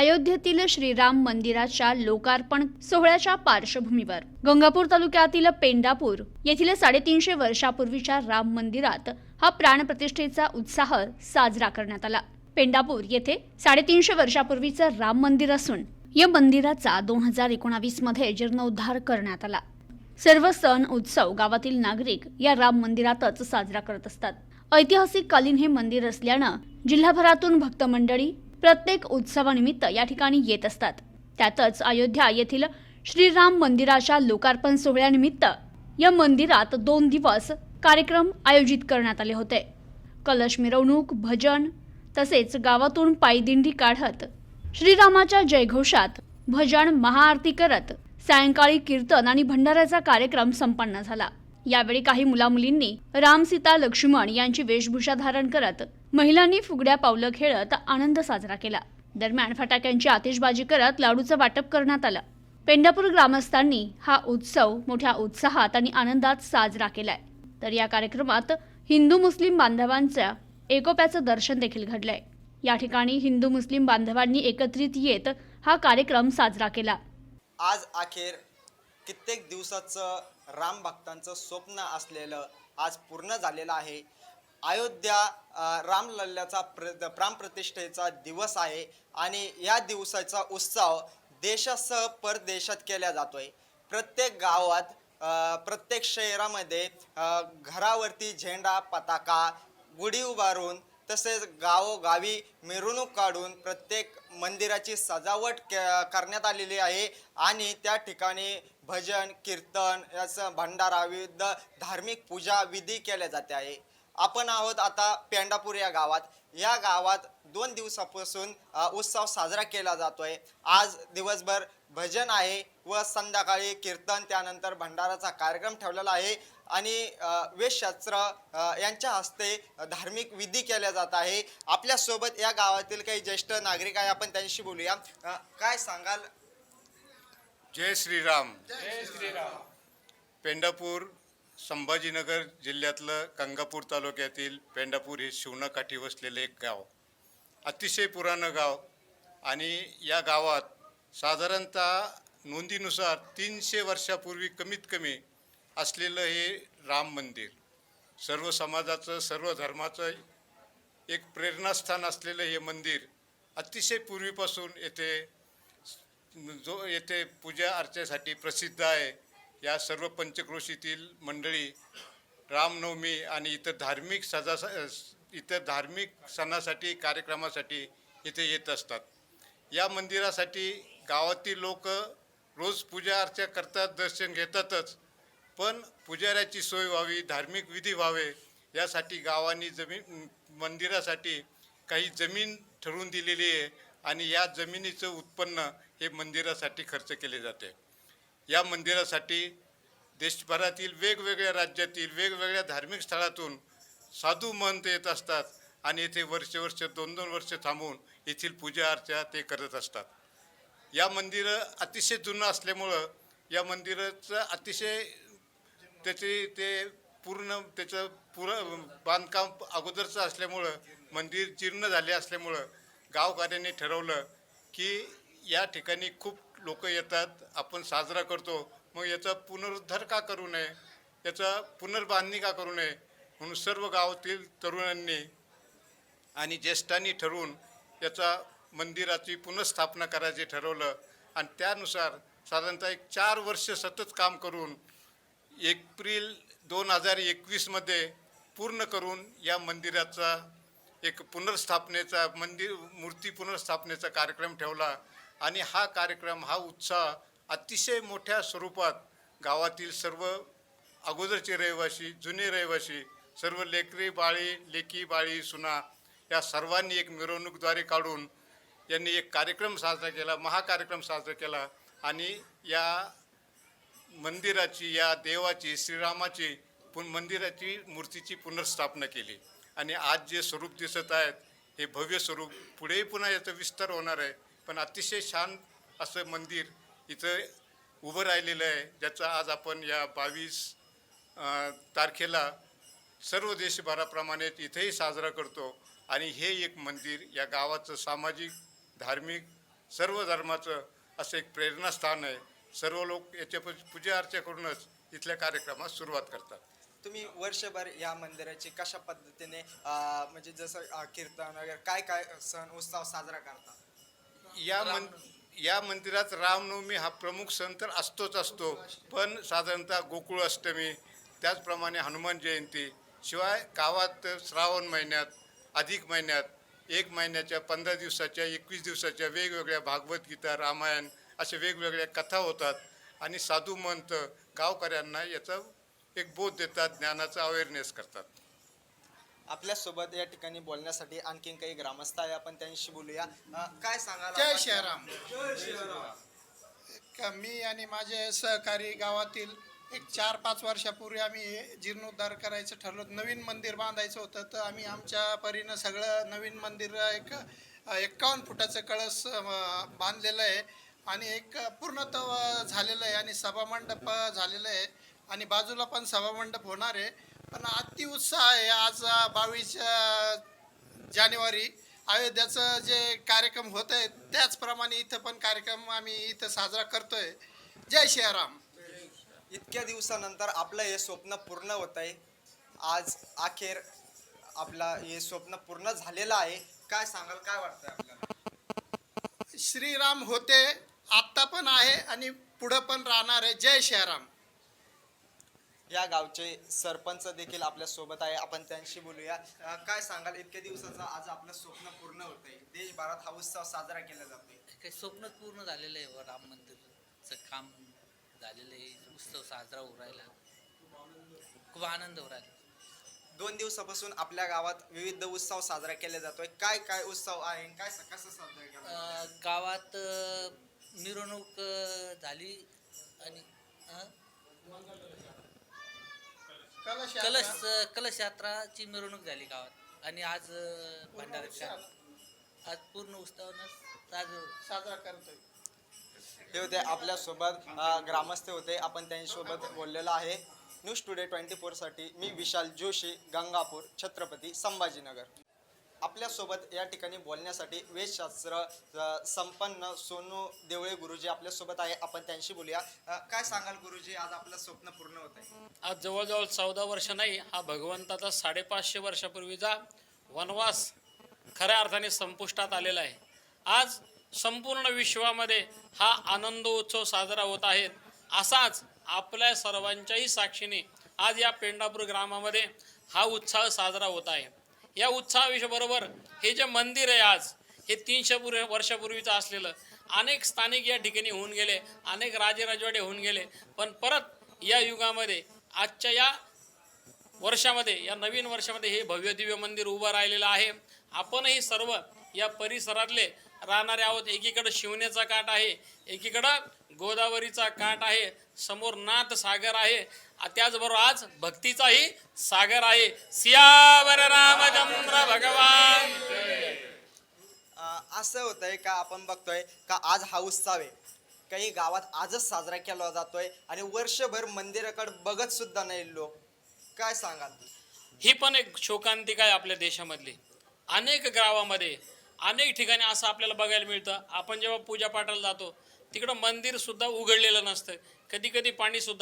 अयोध्येतील श्रीराम मंदिराच्या लोकार्पण सोहळ्याच्या पार्श्वभूमीवर. गंगापूर तालुक्यातील पेंडापूर येथील साडेतीनशे वर्षापूर्वीच्या राम मंदिरात हा प्राणप्रतिष्ठेचा उत्साह साजरा करण्यात आला. पेंडापूर येथे साडेतीनशे वर्षापूर्वीचं राम मंदिर असून या मंदिराचा दोन हजार एकोणावीसमध्ये जीर्णोद्धार करण्यात आला. सर्व सण उत्सव गावातील नागरिक या राम मंदिरातच साजरा करत असतात. ऐतिहासिक कालीन हे मंदिर असल्यानं जिल्हाभरातून भक्त मंडळी प्रत्येक उत्सवानिमित्त या ठिकाणी येत असतात. त्यातच अयोध्या येथील श्रीराम मंदिराच्या लोकार्पण सोहळ्यानिमित्त या मंदिरात दोन दिवस कार्यक्रम आयोजित करण्यात आले होते. कलश मिरवणूक भजन तसेच गावातून पायदिंडी काढत श्रीरामाच्या जयघोषात भजन महाआरती करत सायंकाळी कीर्तन आणि भंडाऱ्याचा कार्यक्रम संपन्न झाला. यावेळी काही मुलामुलींनी राम सीता लक्ष्मण यांची वेशभूषा धारण करत महिलांनी फुगड्या पावलं खेळत आनंद साजरा केला. दरम्यान फटाक्यांची आतिषबाजी करत लाडूचं वाटप करण्यात आलं. पेंडापूर ग्रामस्थांनी हा उत्सव मोठ्या उत्साहात आणि आनंदात साजरा केलाय. तर या कार्यक्रमात हिंदू मुस्लिम बांधवांच्या एकोप्याचं दर्शन देखील घडलंय. या ठिकाणी हिंदू मुस्लिम बांधवांनी एकत्रित येत हा कार्यक्रम साजरा केला. आज अखेर कित्येक दिवसाचं राम भक्तांचं स्वप्न असलेलं आज पूर्ण झालेलं आहे. अयोध्या रामलल्ल्याचा प्र प्रामप्रतिष्ठेचा दिवस आहे आणि या दिवसाचा उत्सव देशासह परदेशात केला जातोय. प्रत्येक गावात प्रत्येक शहरामध्ये घरावरती झेंडा पताका गुढी उभारून तसेच गावोगावी मिरवणूक काढून प्रत्येक मंदिराची सजावट करण्यात आलेली आहे. आणि त्या ठिकाणी भजन कीर्तन याचं भंडारा विविध धार्मिक पूजा विधी केल्या जाते आहे. आपण आहोत आता पेंडापूर या गावात. या गावात दोन दिवसापासून उत्सव साजरा केला जातोय. आज दिवसभर भजन आहे व संध्याकाळी कीर्तन त्यानंतर भंडाराचा कार्यक्रम ठेवलेला आहे. आणि वेशशास्त्र यांच्या हस्ते धार्मिक विधी केल्या जात आहे. आपल्यासोबत या गावातील काही ज्येष्ठ नागरिक आहे. आपण त्यांच्याशी बोलूया. काय सांगाल? जय श्रीराम. जय श्रीराम. पेंडापूर संभाजीनगर जिल्ह्यातलं गंगापूर तालुक्यातील पेंडापूर हे शिवणाकाठी वसलेले एक गाव. अतिशय पुराणं गाव आणि या गावात साधारणतः नोंदीनुसार तीनशे वर्षापूर्वी कमीत कमी असलेलं हे राम मंदिर. सर्व समाजाचं सर्व धर्माचं एक प्रेरणास्थान असलेलं हे मंदिर अतिशय पूर्वीपासून येथे जो येथे पूजा अर्चेसाठी प्रसिद्ध आहे. या सर्व पंचक्रोशीतील मंडळी रामनवमी आणि इतर धार्मिक सजा इतर धार्मिक सणासाठी कार्यक्रमासाठी इथे येत असतात. या मंदिरासाठी गावातील लोक रोज पूजा अर्चा करतात दर्शन घेतातच. पण पुजाऱ्याची सोय व्हावी धार्मिक विधी व्हावे यासाठी गावांनी जमीन मंदिरासाठी काही जमीन ठरवून दिलेली आहे आणि या जमिनीचं उत्पन्न हे मंदिरासाठी खर्च केले जाते. या मंदिरासाठी देशभरातील वेगवेगळ्या राज्यातील वेगवेगळ्या धार्मिक स्थळातून साधू महंत येत असतात आणि येथे वर्ष वर्ष दोन दोन वर्ष थांबून येथील पूजा अर्चा ते करत असतात. या मंदिरं अतिशय जुनं असल्यामुळं या मंदिराचं अतिशय त्याचे ते पूर्ण त्याचं पुर बांधकाम अगोदरचं असल्यामुळं मंदिर जीर्ण झाले असल्यामुळं गावकऱ्यांनी ठरवलं की या ठिकाणी खूप लोक येतात आपण साजरा करतो. मग याचा पुनरुद्धार का करू नये? याचा पुनर्बांधणी का करू नये? म्हणून सर्व गावातील तरुणांनी आणि ज्येष्ठांनी ठरवून याचा मंदिराची पुनर्स्थापना करायचे ठरवलं. आणि त्यानुसार साधारणतः एक चार वर्ष सतत काम करून एप्रिल दोन हजार एकवीसमध्ये पूर्ण करून या मंदिराचा एक पुनर्स्थापनेचा मंदिर मूर्ती पुनर्स्थापनेचा कार्यक्रम ठेवला. आणि हा कार्यक्रम हा उत्साह अतिशय मोठ्या स्वरूपात गावातील सर्व अगोदरचे रहिवासी जुने रहिवासी सर्व लेकरी बाळी लेकी बाळी सुना या सर्वांनी एक मिरवणूकद्वारे काढून यांनी एक कार्यक्रम साजरा केला महाकार्यक्रम साजरा केला. आणि या मंदिराची या देवाची श्रीरामाची पुन मंदिराची मूर्तीची पुनर्स्थापना केली. आणि आज जे स्वरूप दिसत आहेत हे भव्य स्वरूप पुढेही पुन्हा याचा विस्तार होणार आहे. पण अतिशय छान असं मंदिर इथं उभं राहिलेलं आहे ज्याचा आज आपण या बावीस तारखेला सर्व देशभराप्रमाणे इथेही साजरा करतो. आणि हे एक मंदिर या गावाचं सामाजिक धार्मिक सर्व धर्माचं असं एक प्रेरणास्थान आहे. सर्व लोक याच्या पूजा अर्चा करूनच इथल्या कार्यक्रमास सुरुवात करतात. तुम्ही वर्षभर या मंदिराची कशा पद्धतीने म्हणजे जसं कीर्तन वगैरे काय काय सण उत्सव साजरा करता? या मन या मंदिरात रामनवमी हा प्रमुख सण तर असतोच असतो. पण साधारणतः गोकुळ अष्टमी त्याचप्रमाणे हनुमान जयंती शिवाय गावात श्रावण महिन्यात अधिक महिन्यात एक महिन्याच्या पंधरा दिवसाच्या एकवीस दिवसाच्या वेगवेगळ्या भागवत गीता रामायण अशा वेगवेगळ्या कथा होतात. आणि साधू मंत गावकऱ्यांना याचा एक बोध देतात ज्ञानाचा अवेअरनेस करतात. आपल्यासोबत या ठिकाणी बोलण्यासाठी आणखीन काही ग्रामस्थ आहे. आपण त्यांच्याशी बोलूया. अं, काय सांगाल जय आपण? श्रीराम. का मी आणि माझे सहकारी गावातील एक चार पाच वर्षापूर्वी आम्ही हे जीर्णोद्धार करायचं ठरलं. नवीन मंदिर बांधायचं होतं. तर आम्ही आमच्या परीनं सगळं नवीन मंदिर एक एक्कावन्न फुटाचं कळस अं, बांधलेलं आहे. आणि एक पूर्णत्व झालेलं आहे आणि सभामंडप झालेलं आहे. आणि बाजूला पण सभामंडप होणार आहे. पण अति उत्साह आहे. आज बावीस जानेवारी अयोध्याचं जे कार्यक्रम होत आहे त्याचप्रमाणे इथं पण कार्यक्रम आम्ही इथं साजरा करतोय. जय श्रीराम इतक्या दिवसानंतर आपलं हे स्वप्न पूर्ण होत आहे. आज अखेर आपला हे स्वप्न पूर्ण झालेलं आहे. काय सांगाल? काय वाटतं आपल्याला? श्रीराम होते आत्ता पण आहे आणि पुढं पण राहणार आहे. जय श्रीराम या गावचे सरपंच देखील आपल्यासोबत आहे. आपण त्यांशी बोलूया. अं, काय सांगाल? इतक्या दिवसाचं आज आपलं स्वप्न पूर्ण होत आहे देशभरात हा उत्सव साजरा केला जातोय. काही स्वप्नच पूर्ण झालेलं आहे व राम मंदिरचं काम झालेलं आहे. उत्सव साजरा होऊ राहिला. खूप आनंद होऊ राहिला. दोन दिवसापासून आपल्या गावात विविध उत्सव साजरा केला जातोय. काय काय उत्सव आहे काय कसं साजरा केला? अं, गावात अं, मिरवणूक अं, झाली आणि अं, कलश कलश यात्रा. अं, कलश यात्राची मिरवणूक झाली गावात. आणि आज अं, भंडाऱ्याच्या आज पूर्ण उत्सवानं साजरं साजरा करतोय. हे होते आपल्यासोबत अ, ग्रामस्थ होते. आपण त्यांच्यासोबत बोललेलो आहे. न्यूज टुडे ट्वेंटी फोरसाठी मी विशाल जोशी गंगापूर छत्रपती संभाजीनगर. आपल्यासोबत या ठिकाणी बोलण्यासाठी वेदशास्त्र संपन्न सोनू देवळे गुरुजी आपल्यासोबत आहे. आपण त्यांशी बोलूया. काय सांगाल गुरुजी? आज आपलं स्वप्न पूर्ण होत आहे. आज जवळजवळ चौदा वर्ष नाही हा भगवंताचा साडेपाचशे वर्षापूर्वीचा वनवास खऱ्या अर्थाने संपुष्टात आलेला आहे. आज संपूर्ण विश्वामध्ये हा आनंद उत्सव साजरा होत आहे. असाच आपल्या सर्वांच्याही साक्षीने आज या पेंडापूर ग्रामामध्ये हा उत्साह साजरा होत आहे. या उत्साहाविषयबरोबर हे जे मंदिर आहे आज हे तीनशे पूर्व वर्षापूर्वीचं असलेलं अनेक स्थानिक या ठिकाणी होऊन गेले अनेक राजे राजवाडे होऊन गेले पण परत या युगामध्ये आजच्या या वर्षामध्ये या नवीन वर्षामध्ये हे भव्य दिव्य मंदिर उभं राहिलेलं आहे. आपणही सर्व या परिसरातले राहणारे आहोत. एकीकडं शिवनेचा काठ आहे एकीकडं गोदावरीचा काठ आहे समोर नाथ सागर आहे. त्याचबरोबर आज भक्तीचाही सागर आहे. सियावर रामचंद्र भगवान. असं होत आहे का आपण बघतोय का आज हा उत्सव आहे. काही गावात आजच साजरा केला जातोय आणि वर्षभर मंदिराकडे बघत सुद्धा नाही लोक. काय सांगाल ही पण एक शोकांतिका आहे आपल्या देशामधली. अनेक गावामध्ये अनेक ठिकाणी असं आपल्याला बघायला मिळतं. आपण जेव्हा पूजा पाठाला जातो तिकडं मंदिरसुद्धा उघडलेलं नसतं. कधी कधी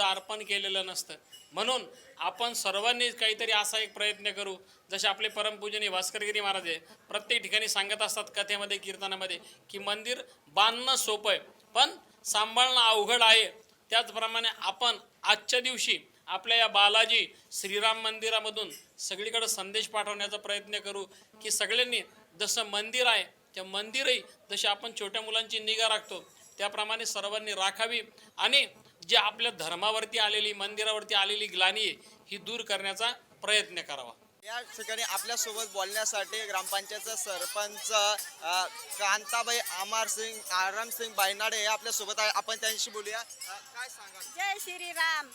अर्पण केलेलं नसतं. म्हणून आपण सर्वांनी काहीतरी असा एक प्रयत्न करू. जसे आपले परमपूजनी भास्करगिरी महाराज आहे प्रत्येक ठिकाणी सांगत असतात कथेमध्ये कीर्तनामध्ये की मंदिर बांधणं सोपं आहे पण सांभाळणं अवघड आहे. त्याचप्रमाणे आपण आजच्या दिवशी आपल्या या बालाजी श्रीराम मंदिरामधून सगळीकडे संदेश पाठवण्याचा प्रयत्न करू की सगळ्यांनी जसं मंदिर आहे त्या मंदिरही जसे आपण छोट्या मुलांची निगा राखतो त्याप्रमाणे सर्वांनी राखावी आणि जे आपल्या धर्मावरती आलेली मंदिरावरती आलेली ग्लानी ही दूर करण्याचा प्रयत्न करावा. या ठिकाणी आपल्यासोबत बोलण्यासाठी ग्रामपंचायतचा सरपंच कांताबाई अमर सिंग आराम सिंग बायनाडे हे आपल्यासोबत आहे. आपण त्यांच्याशी बोलूया. काय सांगाल? जय श्रीराम.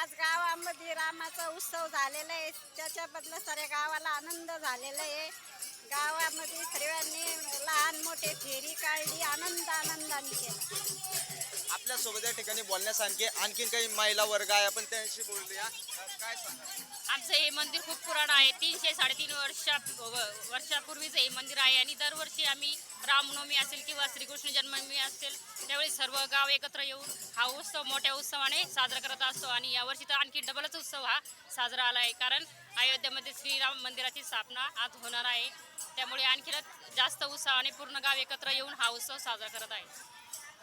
आज गावामध्ये रामाचा उत्सव झालेला आहे. त्याच्याबद्दल साऱ्या गावाला आनंद झालेला आहे. गावामध्ये सर्वांनी लहान मोठे फेरी काढली आनंद आनंदाने केला. आपल्यासोबत या ठिकाणी बोलण्यासारखे आणखीन काही महिला वर्ग आहे. आपण त्यांशी बोलूया. काय सांगा आमचं हे मंदिर खूप पुराण आहे. तीनशे साडेतीन वर्षा व- वर्षापूर्वीचं हे मंदिर आहे. आणि दरवर्षी आम्ही रामनवमी असेल किंवा श्रीकृष्ण जन्मनवमी असेल त्यावेळी सर्व गाव एकत्र येऊन हा उत्सव मोठ्या उत्सवाने साजरा करत असतो. आणि यावर्षी तर आणखी डबलच उत्सव हा साजरा आला आहे. कारण अयोध्येमध्ये श्रीराम मंदिराची स्थापना आज होणार आहे. त्यामुळे आणखीनच जास्त उत्साहाने पूर्ण गाव एकत्र येऊन हा उत्सव साजरा करत आहे.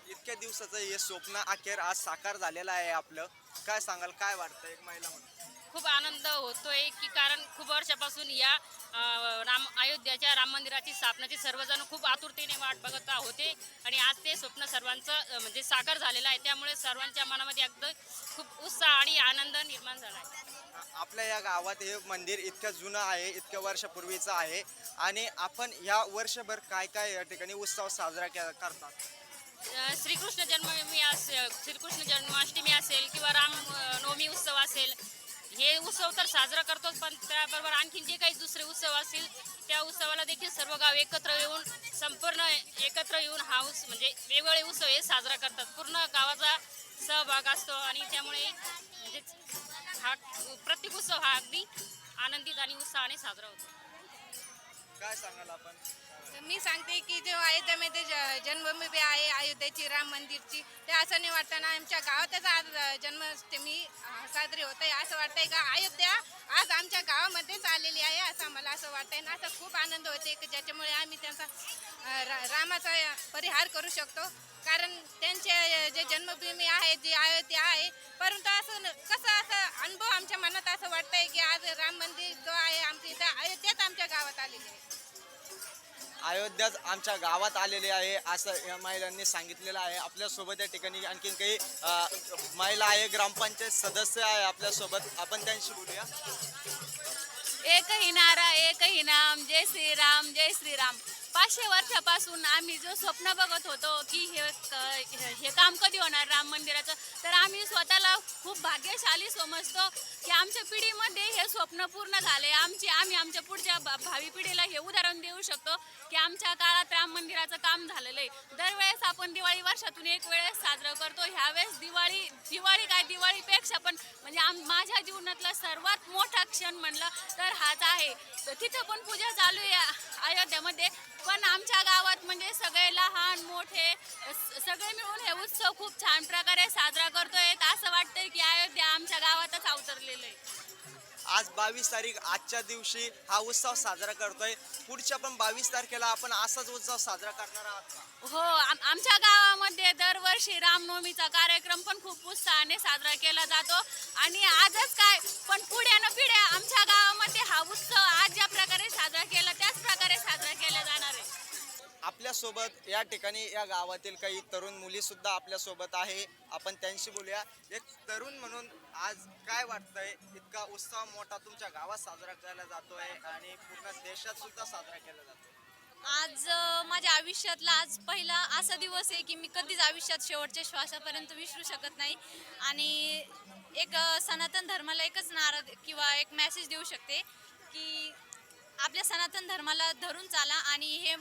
इतक्या दिवसाचं हे स्वप्न अखेर आज साकार झालेलं आहे आपलं. काय सांगाल काय वाटतं एक महिला म्हणून? खूप आनंद होतोय की कारण खूप वर्षापासून या अं, राम अयोध्याच्या राम मंदिराची स्थापनाची सर्वजण खूप आतुरतेने वाट बघत होते आणि आज ते स्वप्न सर्वांचं अं, म्हणजे साकार झालेलं आहे. त्यामुळे सर्वांच्या मनामध्ये अगदी खूप उत्साह आणि आनंद निर्माण झाला आहे. आपल्या या गावात हे मंदिर इतकं जुनं आहे इतक्या वर्षापूर्वीचं आहे. आणि आपण या वर्षभर काय काय या ठिकाणी उत्सव साजरा के- करतात? श्रीकृष्ण जन्मभूमी असेल श्रीकृष्ण जन्माष्टमी असेल किंवा राम नवमी उत्सव असेल हे उत्सव तर साजरा करतोच पण त्याबरोबर आणखीन जे काही दुसरे उत्सव असतील त्या उत्सवाला देखील सर्व गाव एकत्र येऊन संपूर्ण एकत्र येऊन हा उत्सव म्हणजे वेगवेगळे उत्सव हे साजरा करतात. पूर्ण गावाचा सहभाग असतो आणि त्यामुळे म्हणजेच हा प्रत्येक उत्सव हा अगदी आनंदित आणि उत्साहाने साजरा होतो. काय सांगाल आपण? मी सांगते की जेव्हा अयोध्यामध्ये ज- जन्मभूमी आहे अयोध्येची राम मंदिरची ते असं नाही वाटतं आमच्या गावातच आज जन्माष्टमी अ, साजरी होत आहे असं वाटतंय का अयोध्या आज आमच्या गावामध्येच आलेली आहे असं आम्हाला असं वाटतंय. ना असं खूप आनंद होते की ज्याच्यामुळे आम्ही त्यांचा अ, रा- रामाचा परिहार करू शकतो. कारण त्यांचे जे जन्मभूमी आहे जी अयोध्या आहे परंतु असं कसं असं अनुभव आमच्या मनात असं वाटतंय की आज राम मंदिर जो आहे आमच्या इथं अयोध्याच आमच्या गावात आलेली आहे. अयोध्याच आमच्या गावात आलेले आहे असं या महिलांनी सांगितलेलं आहे. आपल्यासोबत या ठिकाणी आणखीन काही अ, महिला आहे ग्रामपंचायत सदस्य आहे आपल्यासोबत. आपण त्यांशी बोलूया. एकही नारा एकही नाम. जय श्रीराम जय श्रीराम. पाचशे वर्षापासून आम्ही जो स्वप्न बघत होतो की हे हे काम कधी होणार राम मंदिराचं तर आम्ही स्वतःला खूप भाग्यशाली समजतो की आमच्या पिढीमध्ये हे स्वप्न पूर्ण झाले. आमची आम्ही आमच्या पुढच्या भावी पिढीला हे उदाहरण देऊ शकतो की आमच्या काळात राम मंदिराचं काम झालेलं आहे. दरवेळेस आपण दिवाळी वर्षातून एक वेळेस साजरं करतो. ह्यावेळेस दिवाळी दिवाळी काय दिवाळीपेक्षा पण म्हणजे आम माझ्या जीवनातला सर्वात मोठा क्षण म्हणलं तर हाच आहे. तर तिथं पण पूजा चालू आहे अयोध्यामध्ये. पण आमच्या गावात म्हणजे सगळे लहान मोठे सगळे मिळून हे उत्सव खूप छान प्रकारे साजरा करतोय. असं वाटतंय की अयोध्या आमच्या गावातच अवतरलेलं आहे. आज बावीस तारीख आजच्या दिवशी हा उत्सव साजरा करतोय. पुढच्या पण बावीस तारखेला आपण असाच उत्सव साजरा करणार आहात का? हो आम आमच्या गावामध्ये दरवर्षी रामनवमीचा कार्यक्रम पण खूप उत्साहाने साजरा केला जातो. आणि आजच काय पण पुढ्यानं पिढ्या आमच्या गावामध्ये हा उत्सव आज ज्या प्रकारे साजरा केला आपल्यासोबत या ठिकाणी या गावातील काही तरुण मुलीसुद्धा आपल्यासोबत आहे. आपण त्यांशी बोलूया. एक तरुण म्हणून आज काय वाटतंय? इतका उत्सव मोठा तुमच्या गावात साजरा केला जातोय आणि पूर्ण देशात सुद्धा साजरा केला जातोय. आज माझ्या आयुष्यातला आज पहिला असा दिवस आहे की मी कधीच आयुष्यात शेवटच्या श्वासापर्यंत विसरू शकत नाही. आणि एक सनातन धर्माला एकच नारा किंवा एक मेसेज देऊ शकते की आपल्या सनातन धर्माला धरून चाला आणि हे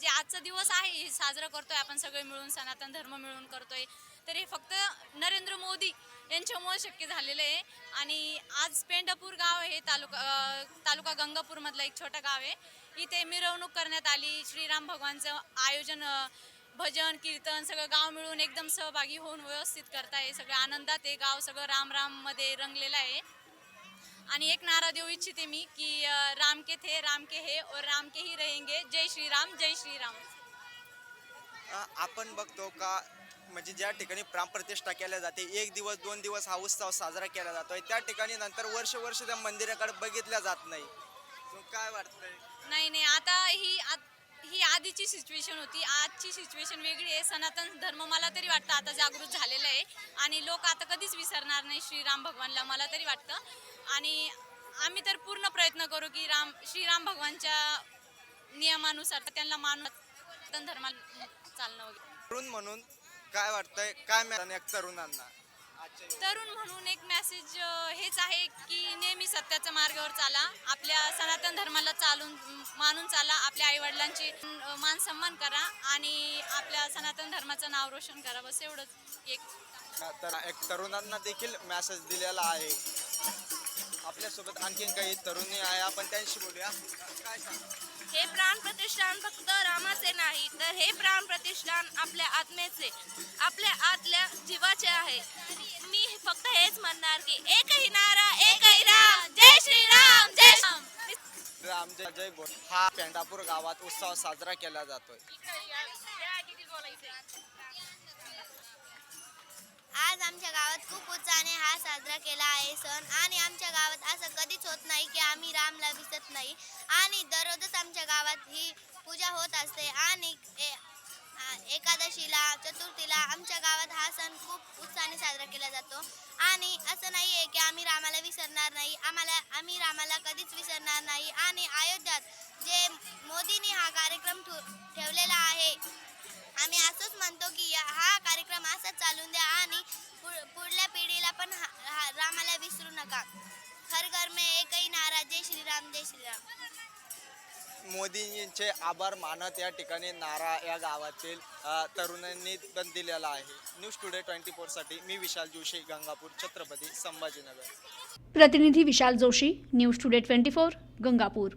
जे आजचा दिवस आहे हे साजरा करतोय आपण सगळे मिळून सनातन धर्म मिळून करतोय. तर हे फक्त नरेंद्र मोदी यांच्यामुळे शक्य झालेलं आहे. आणि आज पेंढापूर गाव हे तालुका तालुका गंगापूरमधलं एक छोटं गाव आहे. इथे मिरवणूक करण्यात आली. श्रीराम भगवानचं आयोजन भजन कीर्तन सगळं गाव मिळून एकदम सहभागी होऊन व्यवस्थित करताय. सगळं आनंदात हे गाव सगळं राम रंगलेलं आहे. आणि एक नारा देऊ इच्छिते मी की राम के थे राम के हे और राम के ही रहेंगे. जय श्रीराम जय श्रीराम. आपण बघतो का म्हणजे ज्या ठिकाणी प्राणप्रतिष्ठा केल्या जाते एक दिवस दोन दिवस हा उत्सव साजरा केला जातोय. त्या ठिकाणी नंतर वर्ष वर्ष त्या मंदिराकडे बघितल्या जात नाही. काय वाटतंय? नाही नाही आता ही आत- ही आधीची सिच्युएशन होती. आजची सिच्युएशन वेगळी आहे. सनातन धर्म मला तरी वाटतं आता जागृत झालेलं आहे. आणि लोक आता कधीच विसरणार नाही श्रीराम भगवानला मला तरी वाटतं. आणि आम्ही तर पूर्ण प्रयत्न करू की राम श्रीराम भगवानच्या नियमानुसार त्यांना मान सनातन धर्माला चालणं वगैरे. तरुण म्हणून काय वाटतंय? काय मिळालं तरुणांना? तरुण म्हणून एक मेसेज हेच आहे की नेहमी सत्याच्या मार्गावर चाला. आपल्या सनातन धर्माला चालून मानून चाला. आपल्या आईवडिलांची मान सन्मान करा आणि आपल्या सनातन धर्माचं नाव रोशन करा. बस एवढंच एक. तर एक तरुणांना देखील मेसेज दिलेला आहे. आपल्यासोबत आणखीन काही तरुणी आहे. आपण त्यांशी बोलूया. काय सांग? हे प्राण प्रतिष्ठान फक्त रामाचे नाही तर हे प्राण प्रतिष्ठान आपल्या आत्म्याचे आपल्या आतल्या जीवाचे आहे. मी फक्त हेच म्हणणार की एकही नारा एकही राम. जय श्रीराम जय श्रीराम. राम जय जय बोल. हा पेंडापूर गावात उत्सव साजरा केला जातोय. आज आमच्या गावात खूप उत्साहाने हा साजरा केला आहे सण. आणि आमच्या गावात असं कधीच होत नाही की आम्ही रामला विसरत नाही. आणि दररोजच आमच्या गावात ही पूजा होत असते. आणि ए- एकादशीला चतुर्थीला आमच्या गावात हा सण खूप उत्साहाने साजरा केला जातो. आणि असं नाही आहे की आम्ही रामाला विसरणार नाही. आम्हाला आम्ही रामाला कधीच विसरणार नाही. आणि अयोध्यात जे मोदींनी हा कार्यक्रम चे आभार मानत या ठिकाणी नारा या गावातील तरुणांनी पण दिलेला आहे. न्यूज टुडे ट्वेंटी फोरसाठी मी विशाल जोशी गंगापूर छत्रपती संभाजीनगर. प्रतिनिधी Vishal Joshi news today twenty four Gangapur.